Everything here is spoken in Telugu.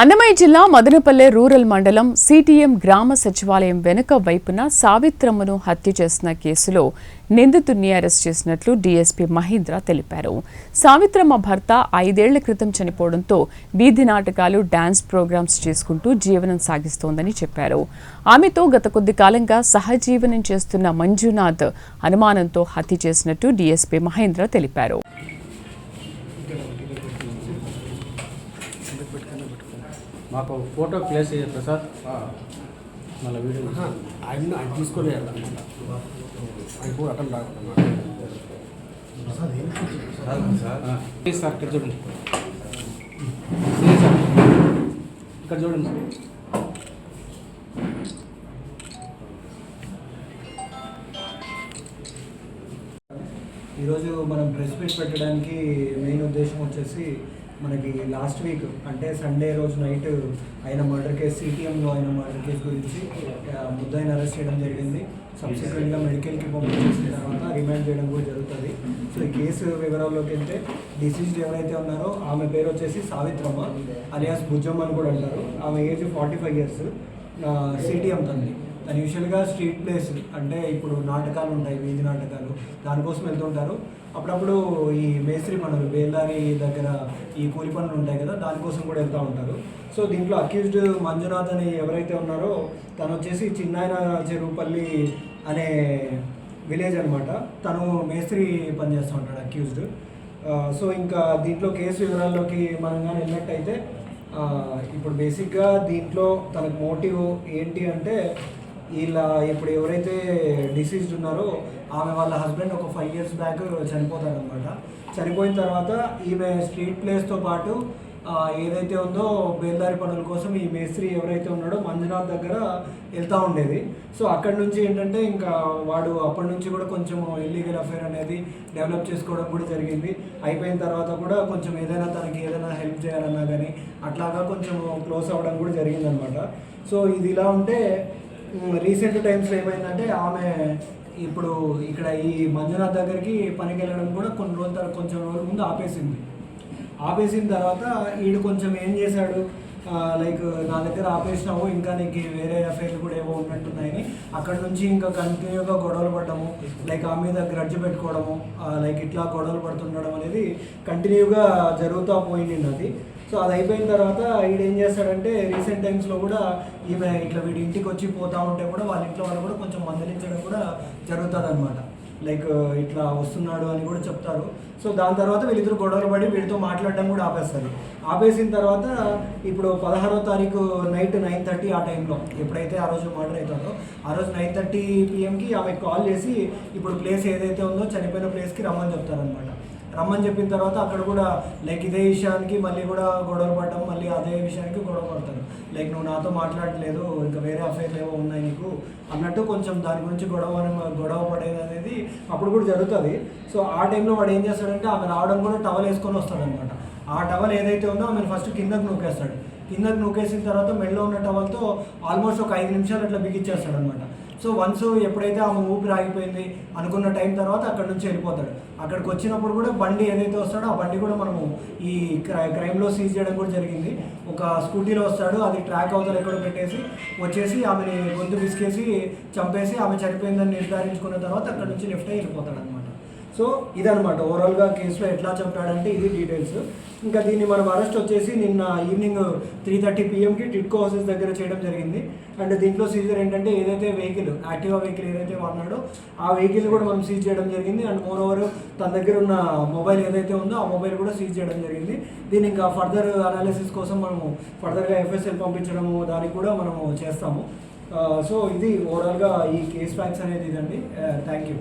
అన్నమయ్య జిల్లా మదనపల్లె రూరల్ మండలం సిటిఎం గ్రామ సచివాలయం వెనుక వైపున సావిత్రమ్మను హత్య చేసిన కేసులో నిందితుడిని అరెస్ట్ చేసినట్లు డీఎస్పీ మహేంద్ర తెలిపారు. సావిత్రమ్మ భర్త ఐదేళ్ళ క్రితం చనిపోవడంతో వీధి నాటకాలు డాన్స్ ప్రోగ్రామ్స్ చేసుకుంటూ జీవనం సాగిస్తోందని చెప్పారు. ఆమెతో గత కొద్ది కాలంగా సహజీవనం చేస్తున్న మంజునాథ్ అనుమానంతో హత్య చేసినట్టు డీఎస్పీ మహేంద్ర తెలిపారు. మాకు ఫోటో ప్లేస్ చేయ ప్రసాద్? మళ్ళీ వీడియో. ఆయన ఆయన తీసుకొని ఆయన కూడా అటెండ్ ప్లీజ్ సార్ ఇక్కడ చూడండి. సార్. ఇక్కడ చూడండి. ఈరోజు మనం ప్రెస్ మీట్ పెట్టడానికి మెయిన్ ఉద్దేశం వచ్చేసి మనకి లాస్ట్ వీక్ అంటే సండే రోజు నైట్ ఆయన మర్డర్ కేసు సిటీఎంలో ఆయన మర్డర్ కేసు గురించి ముద్దాయిని అరెస్ట్ చేయడం జరిగింది. సబ్సిక్వెంట్గా మెడికల్కి పంపించేసిన తర్వాత రిమాండ్ చేయడం కూడా జరుగుతుంది. సో ఈ కేసు వివరాల్లోకి వెళ్తే డిసీజ్డ్ ఎవరైతే ఉన్నారో ఆమె పేరు వచ్చేసి సావిత్రమ్మ అలియాస్ బుజ్జమ్మ అని కూడా అంటారు. ఆమె age forty five years. CTM తండ్రి యూజువల్గా స్ట్రీట్ ప్లేస్ అంటే ఇప్పుడు నాటకాలు ఉంటాయి వీధి నాటకాలు దానికోసం వెళ్తుంటారు. అప్పుడప్పుడు ఈ మేస్త్రి పనులు బేల్దారి దగ్గర ఈ కూలి పనులు ఉంటాయి కదా దానికోసం కూడా వెళ్తూ ఉంటారు. సో దీంట్లో అక్యూజ్డ్ మంజునాథ్ అని ఎవరైతే ఉన్నారో తను వచ్చేసి చిన్నాయన చెరువుపల్లి అనే విలేజ్ అనమాట తను మేస్త్రి పనిచేస్తూ ఉంటాడు అక్యూజ్డ్ సో ఇంకా దీంట్లో కేసు వివరాల్లోకి మనం కానీ వెళ్ళినట్టయితే ఇప్పుడు బేసిక్గా దీంట్లో తనకు మోటివ్ ఏంటి అంటే వీళ్ళ ఇప్పుడు ఎవరైతే డిసీజ్డ్ ఉన్నారో ఆమె వాళ్ళ హస్బెండ్ ఒక ఫైవ్ ఇయర్స్ బ్యాక్ చనిపోతారనమాట చనిపోయిన తర్వాత ఈమె స్ట్రీట్ ప్లేస్తో పాటు ఏదైతే ఉందో బేల్దారి పనుల కోసం ఈ మేస్త్రి ఎవరైతే ఉన్నాడో మంజునాథ్ దగ్గర వెళ్తూ ఉండేది. సో అక్కడి నుంచి ఏంటంటే ఇంకా వాడు అప్పటి నుంచి కూడా కొంచెం ఇల్లీగల్ అఫేర్ అనేది డెవలప్ చేసుకోవడం కూడా జరిగింది. అయిపోయిన తర్వాత కూడా కొంచెం ఏదైనా తనకి ఏదైనా హెల్ప్ చేయాలన్నా కానీ అట్లాగా కొంచెం క్లోజ్ అవ్వడం కూడా జరిగిందనమాట సో ఇది ఇలా ఉంటే రీసెంట్ టైమ్స్లో ఏమైందంటే ఆమె ఇప్పుడు ఇక్కడ ఈ మంజునాథ్ దగ్గరికి పనికి వెళ్ళడం కూడా కొన్ని రోజుల తర్వాత కొంచెం రోజుల ముందు ఆపేసింది. ఆపేసిన తర్వాత వీడు కొంచెం ఏం చేశాడు? లైక్ నా దగ్గర ఆపేసినావు ఇంకా నీకు వేరే అఫైర్లు కూడా ఏవో ఉన్నట్టున్నాయని అక్కడ నుంచి ఇంకా కంటిన్యూగా గొడవలు పడ్డము లైక్ ఆ మీద గ్రడ్జ్ పెట్టుకోవడము లైక్ ఇట్లా గొడవలు పడుతుండడం అనేది కంటిన్యూగా జరుగుతూ పోయింది అది. సో అది అయిపోయిన తర్వాత ఈడు ఏం చేస్తాడంటే రీసెంట్ టైమ్స్లో కూడా ఈమె ఇట్లా వీడి ఇంటికి వచ్చి పోతూ ఉంటే కూడా వాళ్ళ ఇంట్లో వాళ్ళు కూడా కొంచెం మందలించడం కూడా జరుగుతుంది అనమాట లైక్ ఇట్లా వస్తున్నాడు అని కూడా చెప్తారు. సో దాని తర్వాత వీళ్ళిద్దరు గొడవలు పడి వీడితో మాట్లాడడం కూడా ఆపేస్తారు. ఆపేసిన తర్వాత ఇప్పుడు పదహారో తారీఖు నైట్ నైన్ థర్టీ ఆ టైంలో ఎప్పుడైతే ఆ రోజు మర్డర్ అవుతుందో ఆ రోజు నైన్ థర్టీ పిఎంకి ఆమెకు కాల్ చేసి ఇప్పుడు ప్లేస్ ఏదైతే ఉందో చనిపోయిన ప్లేస్కి రమ్మని చెప్తారనమాట రమ్మని చెప్పిన తర్వాత అక్కడ కూడా లైక్ ఇదే విషయానికి మళ్ళీ కూడా గొడవలు పడడం మళ్ళీ అదే విషయానికి గొడవ పడతారు. లైక్ నువ్వు నాతో మాట్లాడట్లేదు ఇంకా వేరే అఫైర్లు ఏవో ఉన్నాయి నీకు అన్నట్టు కొంచెం దాని గురించి గొడవ గొడవ పడేది అనేది అప్పుడు కూడా జరుగుతుంది. సో ఆ టైంలో వాడు ఏం చేస్తాడంటే ఆమె రావడం కూడా టవల్ వేసుకొని వస్తాడనమాట ఆ టవల్ ఏదైతే ఉందో ఆమె ఫస్ట్ కిందకు నూకేస్తాడు. కిందకు నూకేసిన తర్వాత మెడలో ఉన్న టవల్తో ఆల్మోస్ట్ ఒక ఐదు నిమిషాలు అట్లా బిగించేస్తాడు అనమాట సో వన్స్ ఎప్పుడైతే ఆమె ఊపిరి ఆగిపోయింది అనుకున్న టైం తర్వాత అక్కడ నుంచి వెళ్ళిపోతాడు. అక్కడికి వచ్చినప్పుడు కూడా బండి ఏదైతే వస్తాడో ఆ బండి కూడా మనము ఈ క్రై క్రైమ్లో సీజ్ చేయడం కూడా జరిగింది. ఒక స్కూటీలో వస్తాడు అది ట్రాక్ అవతల ఎక్కడ పెట్టేసి వచ్చేసి ఆమెని గొంతు విసికేసి చంపేసి ఆమె చనిపోయిందని నిర్ధారించుకున్న తర్వాత అక్కడ నుంచి లెఫ్ట్ అయ్యి వెళ్ళిపోతాడు అనమాట సో ఇదనమాట ఓవరాల్గా కేసులో ఎట్లా చెప్పాడంటే ఇది డీటెయిల్స్ ఇంకా దీన్ని మనం అరెస్ట్ వచ్చేసి నిన్న ఈవినింగ్ త్రీ థర్టీ పిఎంకి టిట్కో హౌసెస్ దగ్గర చేయడం జరిగింది. అండ్ దీంట్లో సీజర్ ఏంటంటే ఏదైతే వెహికల్ యాక్టివా వెహికల్ ఏదైతే వాడినాడో ఆ వెహికల్ కూడా మనం సీజ్ చేయడం జరిగింది. అండ్ మోర్ ఓవర్ తన దగ్గర ఉన్న మొబైల్ ఏదైతే ఉందో ఆ మొబైల్ కూడా సీజ్ చేయడం జరిగింది. దీని ఇంకా ఫర్దర్ అనాలిసిస్ కోసం మనము ఫర్దర్గా ఎఫ్ఎస్ఎల్ పంపించడము దానికి కూడా మనము చేస్తాము. సో ఇది ఓవరాల్గా ఈ కేస్ ఫ్యాక్స్ అనేది ఇదండి. Uh, thank you